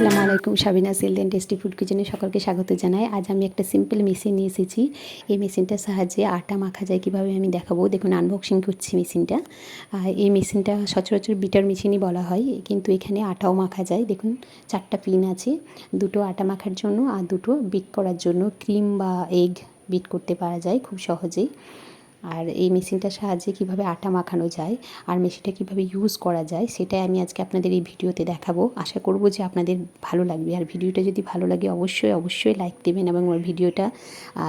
আসসালামু আলাইকুম, Sabina সিলডেন tasty food কিচেনে সকলকে স্বাগত জানাই। আজ আমি একটা সিম্পল মেশিন নিয়ে এসেছি। এই মেশিনটার সাহায্যে আটা মাখা যায়, কীভাবে আমি দেখাবো? দেখুন আনবক্সিং করছি মেশিনটা আর এই মেশিনটা সচরাচর বিটার মেশিনই বলা হয়, কিন্তু এখানে আটাও মাখা যায়। দেখুন, চারটা পিন আছে। দুটো আটা মাখার জন্য আর দুটো বিট করার জন্য ক্রিম বা এগ বিট করতে পারা যায় খুব সহজেই। আর এই মেশিনটার সাহায্যে কীভাবে আটা মাখানো যায় আর মেশিনটা কীভাবে ইউজ করা যায়, সেটাই আমি আজকে আপনাদের এই ভিডিওতে দেখাবো। আশা করব যে আপনাদের ভালো লাগবে। আর ভিডিওটা যদি ভালো লাগে, অবশ্যই অবশ্যই লাইক দেবেন এবং আমার ভিডিওটা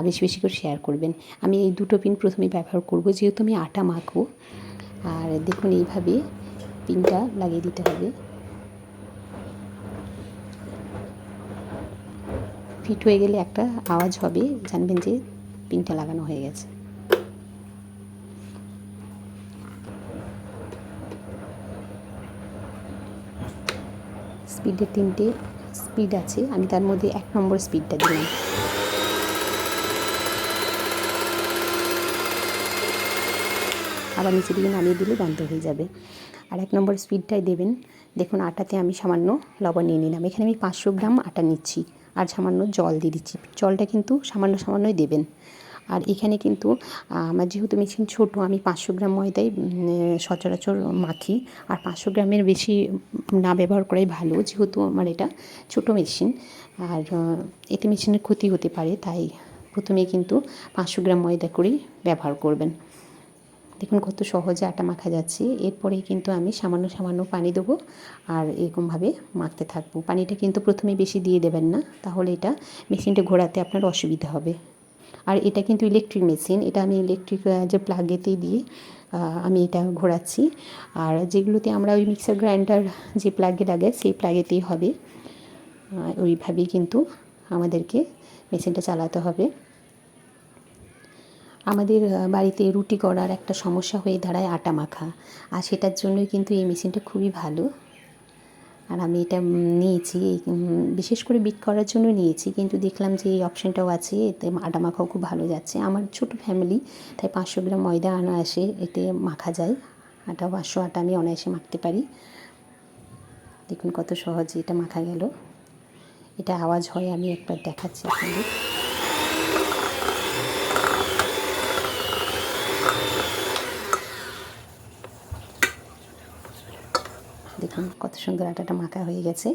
বেশি বেশি করে শেয়ার করবেন। আমি এই দুটো পিন প্রথমে ব্যবহার করব, যেহেতু আমি আটা মাখবো। আর দেখুন এইভাবে পিনটা লাগিয়ে দিতে হবে। ফিট হয়ে গেলে একটা আওয়াজ হবে। জানবেন যে পিনটা লাগানো হয়ে গেছে। স্পিডের তিনটে স্পিড আছে, আমি তার মধ্যে এক নম্বর স্পিডটা দিলাম। আবার নিচে দিকে নামিয়ে দিলে বন্ধ হয়ে যাবে। আর এক নম্বর স্পিডটাই দেবেন। দেখুন, আটাতে আমি সামান্য লবণ নিয়ে নিলাম। এখানে আমি পাঁচশো গ্রাম আটা নিচ্ছি। আর সামান্য জল দিয়ে দিচ্ছি। জলটা কিন্তু সামান্য সামান্যই দেবেন। আর এখানে কিন্তু আমার যেহেতু মেশিন ছোটো, আমি পাঁচশো গ্রাম ময়দাই সচরাচর মাখি। আর পাঁচশো গ্রামের বেশি না ব্যবহার করাই ভালো, যেহেতু আমার এটা ছোটো মেশিন। আর এতে মেশিনের ক্ষতি হতে পারে, তাই প্রথমে কিন্তু পাঁচশো গ্রাম ময়দা করেই ব্যবহার করবেন। দেখুন কত সহজে আটা মাখা যাচ্ছে। এরপরে কিন্তু আমি সামান্য সামান্য পানি দেবো আর এরকমভাবে মাখতে থাকব। পানিটা কিন্তু প্রথমে বেশি দিয়ে দেবেন না, তাহলে এটা মেশিনটা ঘোরাতে আপনার অসুবিধা হবে। আর এটা কিন্তু ইলেকট্রিক মেশিন এটা আমি ইলেকট্রিক যে প্লাগেতেই দিয়ে আমি এটা ঘোরাচ্ছি। আর যেগুলোতে আমরা ওই মিক্সার গ্রাইন্ডার যে প্লাগে লাগে সেই প্লাগেতেই হবে। ওইভাবেই কিন্তু আমাদেরকে মেশিনটা চালাতে হবে। আমাদের বাড়িতে রুটি করার একটা সমস্যা হয়ে দাঁড়ায় আটা মাখা। আর সেটার জন্যই কিন্তু এই মেশিনটা খুবই ভালো। আর আমি এটা নিয়েছি, এই বিশেষ করে বিট করার জন্য নিয়েছি, কিন্তু দেখলাম যে এই অপশানটাও আছে, এতে আটা মাখাও খুব ভালো যাচ্ছে। আমার ছোট ফ্যামিলি তাই পাঁচশো গ্রাম ময়দা আনা আসে, এতে মাখা যায়। আটা, পাঁচশো আটা আমি অনায়াসে মাখতে পারি। দেখুন কত সহজে এটা মাখা গেল। এটা আওয়াজ হয়, আমি একবার দেখাচ্ছি আপনাদের দেখুন কত সুন্দর আটাটা মাখা হয়ে গেছে।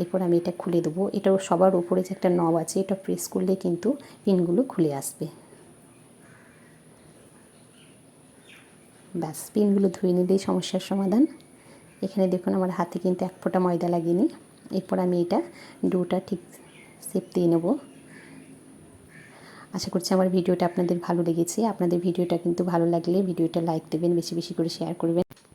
এরপর আমি এটা খুলে দেবো। এটাও সবার ওপরে যে একটা নব আছে, এটা প্রেস করলে কিন্তু পিনগুলো খুলে আসবে। ব্যাস, পিনগুলো ধুয়ে নিলেই সমস্যার সমাধান। এখানে দেখুন আমার হাতে কিন্তু এক ফোঁটা ময়দা লাগেনি। এরপর আমি এটা ডোটা ঠিক সেপ দিয়ে নেব। আশা করছি আমার ভিডিওটা আপনাদের ভালো লেগেছে। আপনাদের ভিডিওটা কিন্তু ভালো লাগলে ভিডিওটা লাইক দেবেন, বেশি বেশি করে শেয়ার করবেন।